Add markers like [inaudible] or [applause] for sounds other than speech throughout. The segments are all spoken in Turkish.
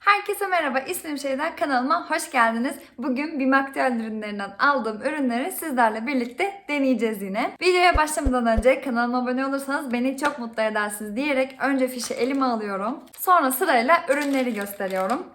Herkese merhaba, ismim Şeyden kanalıma hoş geldiniz. Bugün bir makyaj ürünlerinden aldığım ürünleri sizlerle birlikte deneyeceğiz yine. Videoya başlamadan önce kanalıma abone olursanız beni çok mutlu edersiniz diyerek önce fişi elime alıyorum. Sonra sırayla ürünleri gösteriyorum.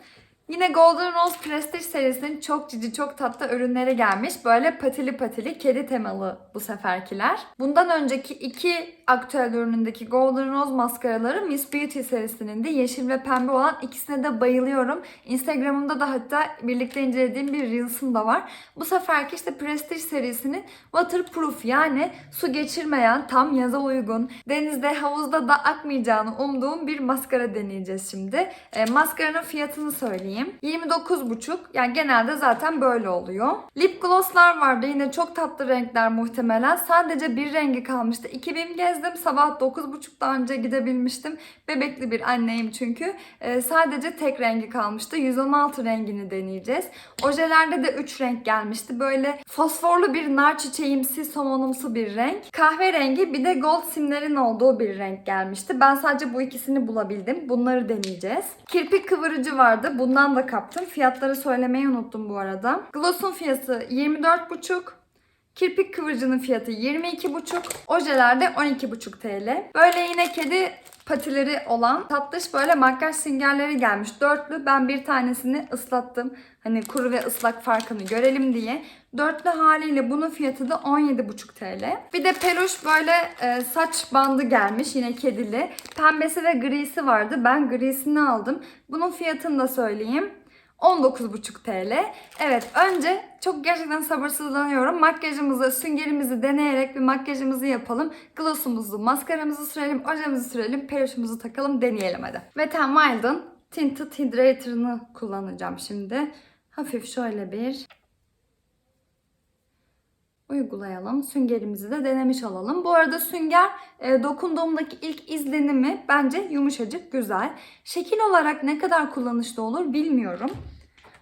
Yine Golden Rose Prestige serisinin çok cici, çok tatlı ürünleri gelmiş. Böyle patili patili kedi temalı bu seferkiler. Bundan önceki iki aktüel ürünündeki Golden Rose maskaraları Miss Beauty serisinin de yeşil ve pembe olan ikisine de bayılıyorum. Instagram'ımda da hatta birlikte incelediğim bir Reels'ım da var. Bu seferki işte Prestige serisinin waterproof yani su geçirmeyen, tam yaza uygun, denizde, havuzda da akmayacağını umduğum bir maskara deneyeceğiz şimdi. E, maskaranın fiyatını söyleyeyim. 29,5 yani genelde zaten böyle oluyor. Lip glosslar vardı yine çok tatlı renkler muhtemelen. Sadece bir rengi kalmıştı. 2000 gezdim sabah 9.30'da önce gidebilmiştim. Bebekli bir anneyim çünkü. E, sadece tek rengi kalmıştı. 116 rengini deneyeceğiz. Ojelerde de 3 renk gelmişti. Böyle fosforlu bir nar çiçeğimsi somonumsu bir renk. Kahverengi bir de gold simlerin olduğu bir renk gelmişti. Ben sadece bu ikisini bulabildim. Bunları deneyeceğiz. Kirpik kıvırıcı vardı. Bundan da kaptım. Fiyatları söylemeyi unuttum bu arada. Gloss'un fiyatı 24,5. Kirpik kıvırcının fiyatı 22,5. Ojeler de 12,5 TL. Böyle yine kedi patileri olan tatlış böyle makyaj süngerleri gelmiş. Dörtlü. Ben bir tanesini ıslattım. Hani kuru ve ıslak farkını görelim diye. Dörtlü haliyle bunun fiyatı da 17,5 TL. Bir de peluş böyle e, saç bandı gelmiş yine kedili. Pembesi ve grisi vardı. Ben grisini aldım. Bunun fiyatını da söyleyeyim. 19,5 TL. Evet önce çok gerçekten sabırsızlanıyorum. Makyajımızı, süngerimizi deneyerek bir makyajımızı yapalım. Glossumuzu, maskaramızı sürelim, ojemizi sürelim, peruşumuzu takalım, deneyelim hadi. Wet n Wild'ın Tinted Hydrator'ını kullanacağım şimdi. Hafif şöyle bir uygulayalım. Süngerimizi de denemiş olalım. Bu arada sünger e, dokunduğumdaki ilk izlenimi bence yumuşacık, güzel. Şekil olarak ne kadar kullanışlı olur bilmiyorum.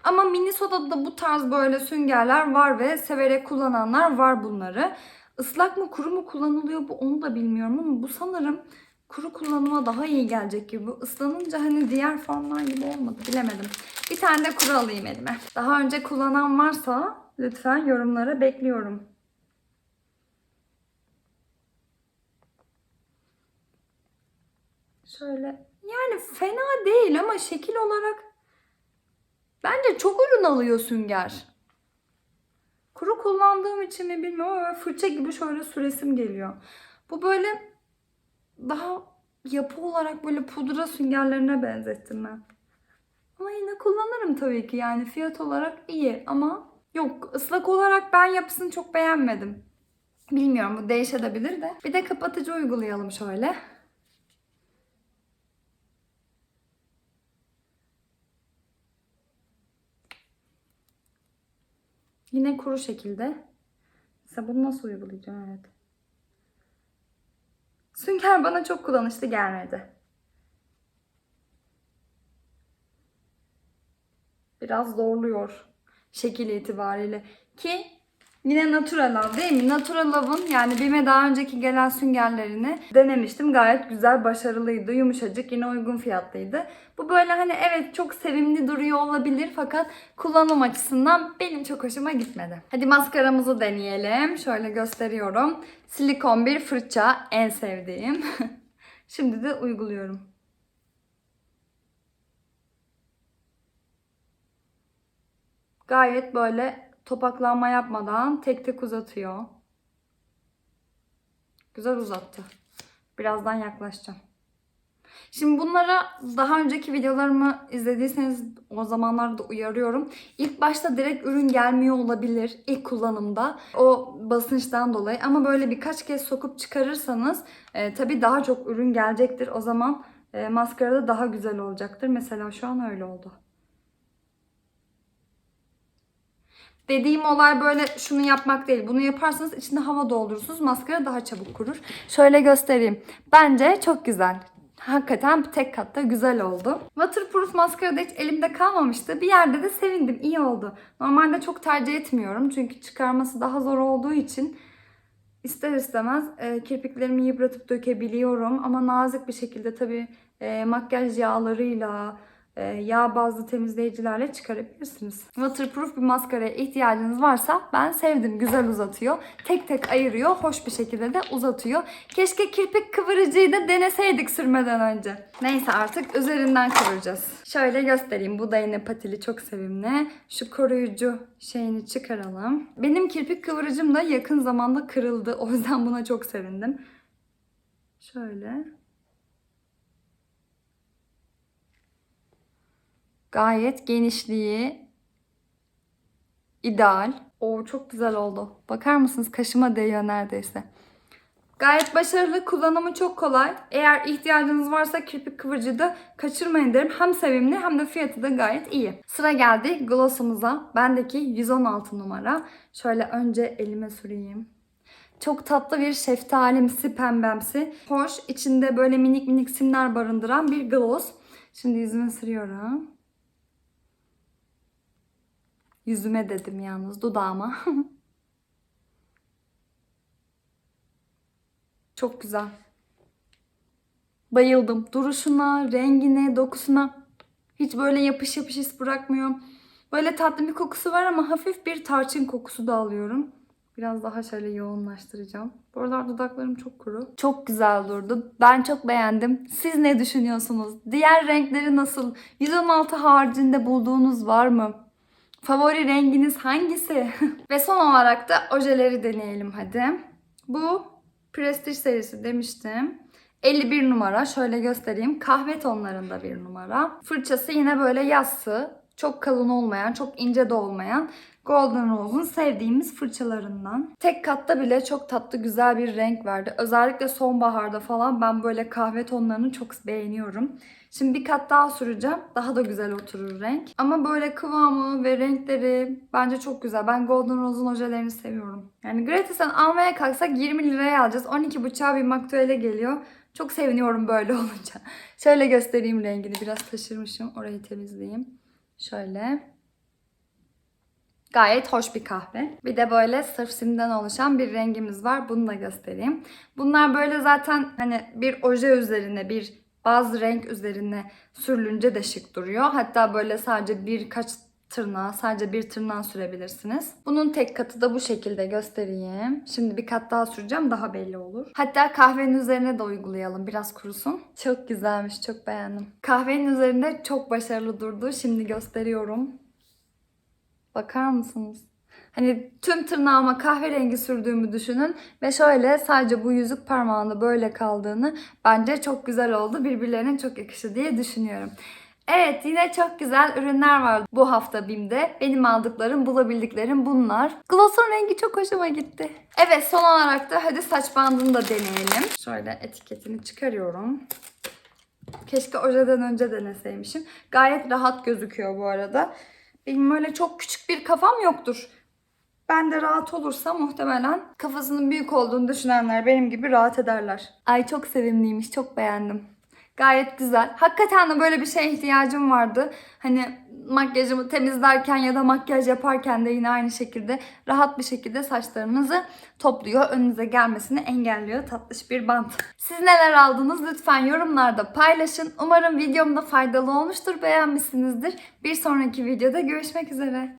Ama Minnesota'da bu tarz böyle süngerler var ve severek kullananlar var bunları. Islak mı kuru mu kullanılıyor bu onu da bilmiyorum ama bu sanırım kuru kullanıma daha iyi gelecek gibi. Bu ıslanınca hani diğer formlar gibi olmadı bilemedim. Bir tane de kuru alayım elime. Daha önce kullanan varsa lütfen yorumlara bekliyorum. Şöyle yani fena değil ama şekil olarak bence çok ürün alıyor sünger. Kuru kullandığım için mi bilmiyorum ama fırça gibi şöyle süresim geliyor. Bu böyle daha yapı olarak böyle pudra süngerlerine benzettim ben. Ama yine kullanırım tabii ki yani fiyat olarak iyi ama yok ıslak olarak ben yapısını çok beğenmedim. Bilmiyorum bu değişebilir de. Bir de kapatıcı uygulayalım şöyle. Yine kuru şekilde. Mesela bunu nasıl uygulayacağım? Evet. Sünger bana çok kullanışlı gelmedi. Biraz zorluyor şekil itibariyle. Ki yine Natural Love değil mi? Natural Love'ın yani BİM'e daha önceki gelen süngerlerini denemiştim. Gayet güzel, başarılıydı, yumuşacık, yine uygun fiyatlıydı. Bu böyle hani evet çok sevimli duruyor olabilir fakat kullanım açısından benim çok hoşuma gitmedi. Hadi maskaramızı deneyelim. Şöyle gösteriyorum. Silikon bir fırça en sevdiğim. [laughs] Şimdi de uyguluyorum. Gayet böyle topaklanma yapmadan tek tek uzatıyor. Güzel uzattı. Birazdan yaklaşacağım. Şimdi bunlara daha önceki videolarımı izlediyseniz o zamanlarda uyarıyorum. İlk başta direkt ürün gelmiyor olabilir ilk kullanımda o basınçtan dolayı ama böyle birkaç kez sokup çıkarırsanız e, tabii daha çok ürün gelecektir. O zaman e, maskarada daha güzel olacaktır. Mesela şu an öyle oldu. Dediğim olay böyle şunu yapmak değil. Bunu yaparsanız içinde hava doldurursunuz. Maskara daha çabuk kurur. Şöyle göstereyim. Bence çok güzel. Hakikaten tek katta güzel oldu. Waterproof maskara da hiç elimde kalmamıştı. Bir yerde de sevindim. iyi oldu. Normalde çok tercih etmiyorum. Çünkü çıkarması daha zor olduğu için ister istemez e, kirpiklerimi yıpratıp dökebiliyorum. Ama nazik bir şekilde tabii e, makyaj yağlarıyla, yağ bazlı temizleyicilerle çıkarabilirsiniz. Waterproof bir maskaraya ihtiyacınız varsa ben sevdim. Güzel uzatıyor. Tek tek ayırıyor. Hoş bir şekilde de uzatıyor. Keşke kirpik kıvırıcıyı da deneseydik sürmeden önce. Neyse artık üzerinden kıvıracağız. Şöyle göstereyim. Bu da yine patili çok sevimli. Şu koruyucu şeyini çıkaralım. Benim kirpik kıvırıcım da yakın zamanda kırıldı. O yüzden buna çok sevindim. Şöyle. Gayet genişliği ideal. Oo çok güzel oldu. Bakar mısınız kaşıma değiyor neredeyse. Gayet başarılı, kullanımı çok kolay. Eğer ihtiyacınız varsa kirpik kıvırcığı da kaçırmayın derim. Hem sevimli hem de fiyatı da gayet iyi. Sıra geldi glossumuza. Bendeki 116 numara. Şöyle önce elime süreyim. Çok tatlı bir şeftalimsi pembemsi. Hoş, içinde böyle minik minik simler barındıran bir gloss. Şimdi yüzüme sürüyorum. Yüzüme dedim yalnız dudağıma. [laughs] Çok güzel. Bayıldım. Duruşuna, rengine, dokusuna. Hiç böyle yapış yapış his bırakmıyor. Böyle tatlı bir kokusu var ama hafif bir tarçın kokusu da alıyorum. Biraz daha şöyle yoğunlaştıracağım. Bu aralar dudaklarım çok kuru. Çok güzel durdu. Ben çok beğendim. Siz ne düşünüyorsunuz? Diğer renkleri nasıl? 116 haricinde bulduğunuz var mı? Favori renginiz hangisi? [laughs] Ve son olarak da ojeleri deneyelim hadi. Bu Prestige serisi demiştim. 51 numara. Şöyle göstereyim. Kahve tonlarında bir numara. Fırçası yine böyle yassı. Çok kalın olmayan, çok ince de olmayan Golden Rose'un sevdiğimiz fırçalarından. Tek katta bile çok tatlı güzel bir renk verdi. Özellikle sonbaharda falan ben böyle kahve tonlarını çok beğeniyorum. Şimdi bir kat daha süreceğim. Daha da güzel oturur renk. Ama böyle kıvamı ve renkleri bence çok güzel. Ben Golden Rose'un ojelerini seviyorum. Yani gratisen almaya kalksak 20 liraya alacağız. 12,5'a bir maktüele geliyor. Çok seviniyorum böyle [laughs] olunca. Şöyle göstereyim rengini. Biraz taşırmışım. Orayı temizleyeyim. Şöyle. Gayet hoş bir kahve. Bir de böyle sırf simden oluşan bir rengimiz var. Bunu da göstereyim. Bunlar böyle zaten hani bir oje üzerine bir bazı renk üzerine sürülünce de şık duruyor. Hatta böyle sadece birkaç tırnağı, sadece bir tırnağı sürebilirsiniz. Bunun tek katı da bu şekilde göstereyim. Şimdi bir kat daha süreceğim daha belli olur. Hatta kahvenin üzerine de uygulayalım biraz kurusun. Çok güzelmiş, çok beğendim. Kahvenin üzerinde çok başarılı durdu. Şimdi gösteriyorum. Bakar mısınız? Hani tüm tırnağıma kahverengi sürdüğümü düşünün ve şöyle sadece bu yüzük parmağında böyle kaldığını bence çok güzel oldu. Birbirlerine çok yakışır diye düşünüyorum. Evet yine çok güzel ürünler var bu hafta BİM'de. Benim aldıklarım, bulabildiklerim bunlar. Gloss'un rengi çok hoşuma gitti. Evet son olarak da hadi saç bandını da deneyelim. Şöyle etiketini çıkarıyorum. Keşke ojeden önce deneseymişim. Gayet rahat gözüküyor bu arada. Benim öyle çok küçük bir kafam yoktur. Ben de rahat olursa muhtemelen kafasının büyük olduğunu düşünenler benim gibi rahat ederler. Ay çok sevimliymiş, çok beğendim. Gayet güzel. Hakikaten de böyle bir şeye ihtiyacım vardı. Hani makyajımı temizlerken ya da makyaj yaparken de yine aynı şekilde rahat bir şekilde saçlarınızı topluyor. Önünüze gelmesini engelliyor. Tatlış bir bant. Siz neler aldınız lütfen yorumlarda paylaşın. Umarım videomda faydalı olmuştur, beğenmişsinizdir. Bir sonraki videoda görüşmek üzere.